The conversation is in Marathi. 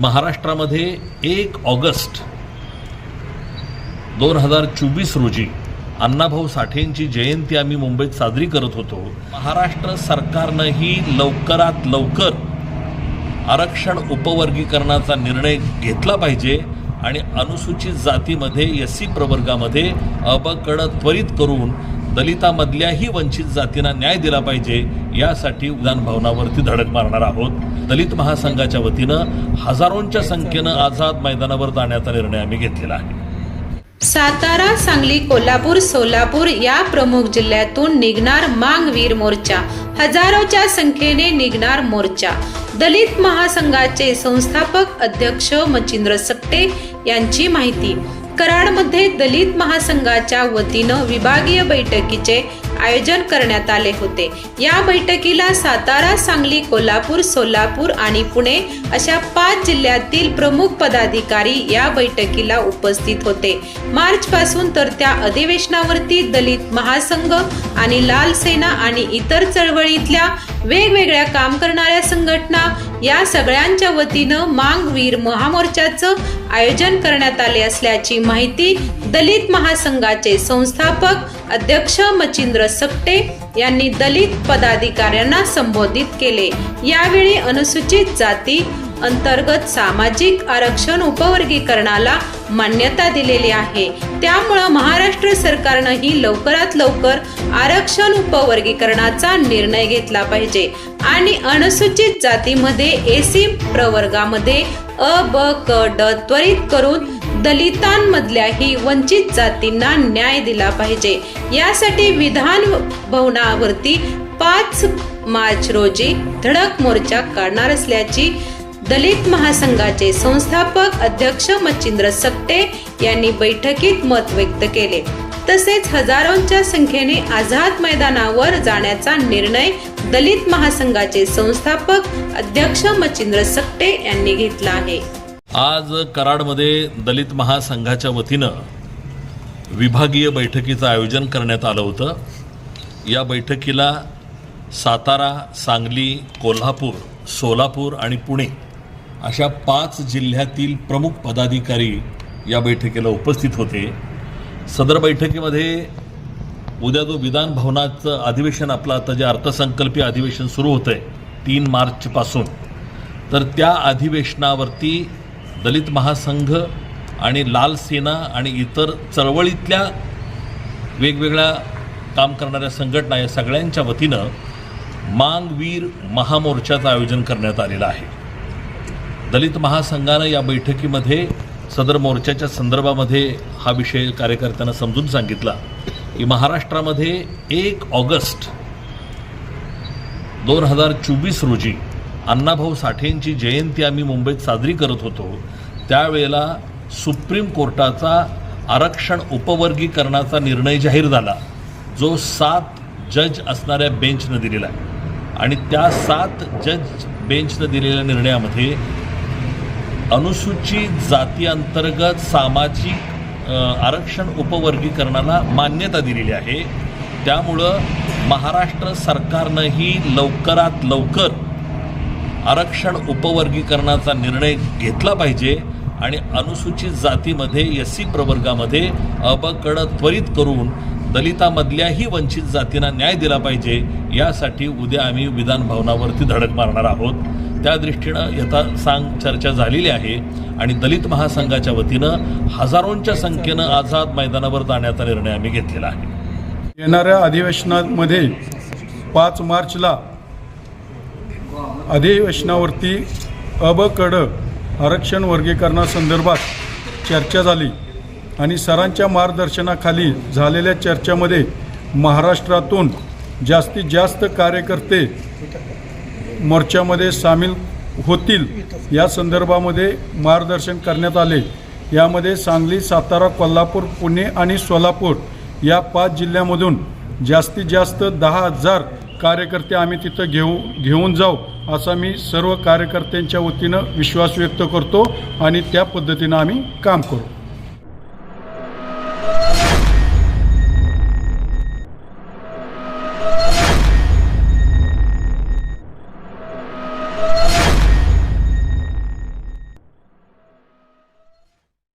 महाराष्ट्रामध्ये एक ऑगस्ट दोन हजार चोवीस रोजी अण्णाभाऊ साठेंची जयंती आम्ही मुंबईत साजरी करत होतो. महाराष्ट्र सरकारनंही लवकरात लवकर आरक्षण उपवर्गीकरणाचा निर्णय घेतला पाहिजे आणि अनुसूचित जातीमध्ये एस सी प्रवर्गामध्ये अबकडं त्वरित करून दलितामधल्याही वंचित जातींना न्याय दिला पाहिजे यासाठी उदान भवनावरती धडक मारणार आहोत. दलित महासंघाच्या वतीनं हजारोंच्या संख्येनं आझाद मैदानावर जाण्याचा निर्णय आम्ही घेतलेला आहे. सातारा सांगली कोल्हापूर सोलापूर या प्रमुख जिल्ह्यातून निघणार मांगवीर मोर्चा. हजारोच्या संख्येने निघणार मोर्चा. दलित महासंघाचे संस्थापक अध्यक्ष मचिंद्र सट्टे यांची माहिती. कराडमध्ये दलित महासंघाच्या वतीनं विभागीय बैठकीचे आयोजन करण्यात आले होते. या बैठकीला सातारा सांगली कोल्हापूर सोलापूर आणि पुणे अशा पाच जिल्ह्यातील प्रमुख पदाधिकारी या बैठकीला उपस्थित होते. मार्च पासून तर त्या अधिवेशनावरती दलित महासंघ आणि लाल सेना आणि इतर चळवळीतल्या वेगवेगळ्या काम करणाऱ्या संघटना या सगळ्यांच्या वतीनं मांगवीर महामोर्चाचं आयोजन करण्यात आले असल्याची माहिती दलित महासंघाचे संस्थापक अध्यक्ष मचिंद्र सकटे यांनी दलित पदाधिकाऱ्यांना संबोधित केले. यावेळी अनुसूचित जाती अंतर्गत सामाजिक आरक्षण उपवर्गीकरणाला मान्यता दिलेली आहे. त्यामुळं महाराष्ट्र सरकारनंही लवकरात लवकर आरक्षण उपवर्गीकरणाचा निर्णय घेतला पाहिजे. आणि अनुसूचित जातीमध्ये एसी प्रवर्गामध्ये अ ब क ड त्वरित करून दलितांमधल्याही वंचित जातींना न्याय दिला पाहिजे. यासाठी विधान भवनावरती पाच मार्च रोजी धडक मोर्चा काढणार असल्याची दलित महासंघाचे संस्थापक अध्यक्ष मच्छिंद्र सकटे यांनी बैठकीत मत व्यक्त केले. तसेच हजारोंच्या संख्येने आझाद मैदानावर जाण्याचा निर्णय दलित महासंघाचे संस्थापक अध्यक्ष मच्छिंद्र सकटे यांनी घेतला आहे. आज कराडमध्ये दलित महासंघाच्या वतीनं विभागीय बैठकीचं आयोजन करण्यात आलं होतं. या बैठकीला सातारा सांगली कोल्हापूर सोलापूर आणि पुणे अशा पाच जिल्ह्यातील प्रमुख पदाधिकारी या बैठकीला उपस्थित होते. सदर बैठकीमध्ये उद्या जो विधान भवनाचं अधिवेशन आपलं आता जे अर्थसंकल्पीय अधिवेशन सुरू होतं आहे तीन मार्चपासून तर त्या अधिवेशनावरती दलित महासंघ आणि लाल सेना आणि इतर चळवळीतल्या वेगवेगळ्या काम करणाऱ्या संघटना या सगळ्यांच्या वतीनं मांगवीर महामोर्चाचं आयोजन करण्यात आलेलं आहे. दलित महासंघानं या बैठकीमध्ये सदर मोर्चाच्या संदर्भामध्ये हा विषय कार्यकर्त्यांना समजून सांगितला की महाराष्ट्रामध्ये एक ऑगस्ट दोन हजार चोवीस रोजी अण्णाभाऊ साठेंची जयंती आम्ही मुंबईत साजरी करत होतो त्यावेळेला सुप्रीम कोर्टाचा आरक्षण उपवर्गीकरणाचा निर्णय जाहीर झाला. जो सात जज असणाऱ्या बेंचनं दिलेला आहे. आणि त्या सात जज बेंचनं दिलेल्या निर्णयामध्ये अनुसूचित जाती अंतर्गत सामाजिक आरक्षण उपवर्गीकरणाला मान्यता दिलेली आहे. त्यामुळं महाराष्ट्र सरकारनंही लवकरात लवकर आरक्षण उपवर्गीकरणाचा निर्णय घेतला पाहिजे आणि अनुसूचित जातीमध्ये एस सी प्रवर्गामध्ये अबकड त्वरित करून दलितामधल्याही वंचित जातींना न्याय दिला पाहिजे यासाठी उद्या आम्ही विधान भवनावरती धडक मारणार आहोत. त्या दृष्टीनं यथा सांग चर्चा झालेली आहे आणि दलित महासंघाच्या वतीनं हजारोंच्या संख्येनं आझाद मैदानावर जाण्याचा निर्णय आम्ही घेतलेला आहे. येणाऱ्या अधिवेशनामध्ये पाच मार्चला अधिवेशनावरती अब कड आरक्षण वर्गीकरणासंदर्भात चर्चा झाली आणि सरांच्या मार्गदर्शनाखाली झालेल्या चर्चेमध्ये महाराष्ट्रातून जास्तीत जास्त कार्यकर्ते मोर्चामध्ये सामील होतील या संदर्भामध्ये मार्गदर्शन करण्यात आले. यामध्ये सांगली सातारा कोल्हापूर पुणे आणि सोलापूर या पाच जिल्ह्यामधून जास्तीत जास्त दहा हजार कार्यकर्ते आम्ही तिथं घेऊ घेऊन जाऊ असा मी सर्व कार्यकर्त्यांच्या वतीनं विश्वास व्यक्त करतो आणि त्या पद्धतीनं आम्ही काम करू.